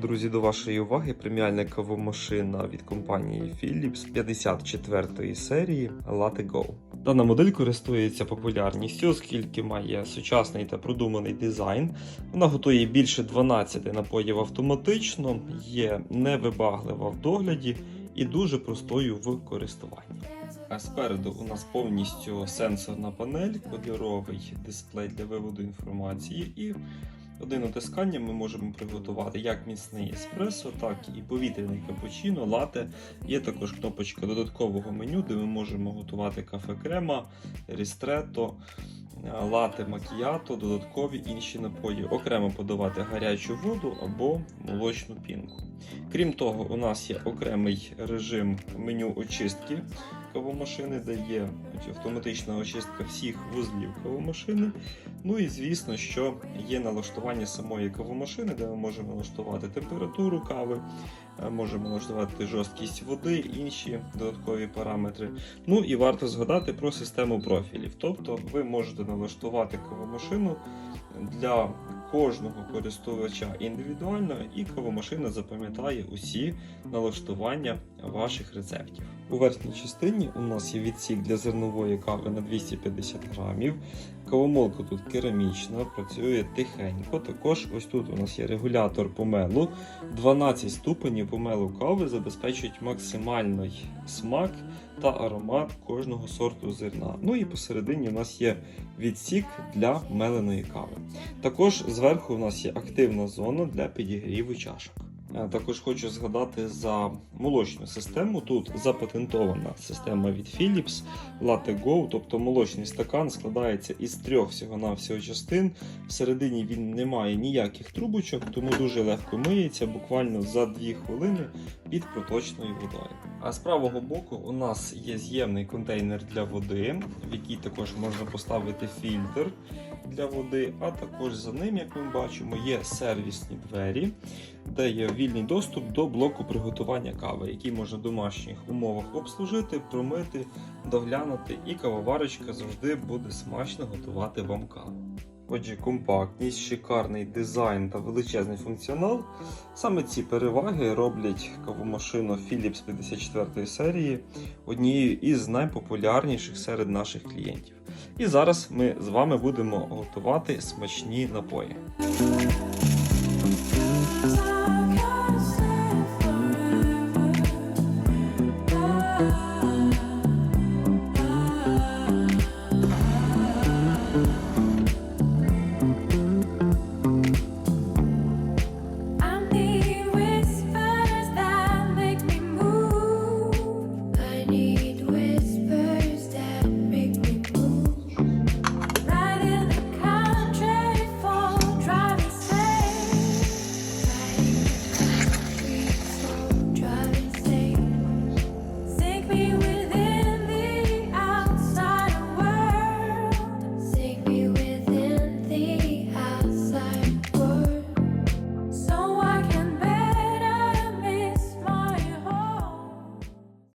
Друзі, до вашої уваги преміальна кавомашина від компанії Philips 54 серії Latte. Дана модель користується популярністю, оскільки має сучасний та продуманий дизайн. Вона готує більше 12 напоїв автоматично, є невибаглива в догляді і дуже простою в користуванні. А спереду у нас повністю сенсорна панель, кольоровий дисплей для виводу інформації і Одним натисканням ми можемо приготувати як міцний еспресо, так і повітряний капучино, лате. Є також кнопочка додаткового меню, де ми можемо готувати кафе крема, рістрето, лате макіято, додаткові інші напої, окремо подавати гарячу воду або молочну пінку. Крім того, у нас є окремий режим меню очистки кавомашини, де є автоматична очистка всіх вузлів кавомашини. Ну і звісно, що є налаштування самої кавомашини, де ми можемо налаштувати температуру кави, е, можемо налаштувати жорсткість води, інші додаткові параметри. Ну і варто згадати про систему профілів. Тобто ви можете налаштувати кавомашину для кожного користувача індивідуально, і кавомашина запам'ятає усі налаштування ваших рецептів. У верхній частині у нас є відсік для зернової кави на 250 грамів. Кавомолка тут керамічна, працює тихенько. Також ось тут у нас є регулятор помелу. 12 ступенів помелу кави забезпечують максимальний смак та аромат кожного сорту зерна. Ну і посередині у нас є відсік для меленої кави. Також зверху у нас є активна зона для підігріву чашок. Е, Також хочу згадати за молочну систему. Тут запатентована система від Philips Latte Go, тобто молочний стакан складається із трьох всього-навсього частин. Всередині він не має ніяких трубочок, тому дуже легко миється, буквально за 2 хвилини під проточною водою. А з правого боку у нас є з'ємний контейнер для води, в який також можна поставити фільтр для води, а також за ним, як ми бачимо, є сервісні двері, де є вільний доступ до блоку приготування кави, який можна в домашніх умовах обслужити, промити, доглянути, і кавоварочка завжди буде смачно готувати вам каву. Отже, компактність, шикарний дизайн та величезний функціонал. Саме ці переваги роблять кавомашину Philips 54 серії однією із найпопулярніших серед наших клієнтів. І зараз ми з вами будемо готувати смачні напої.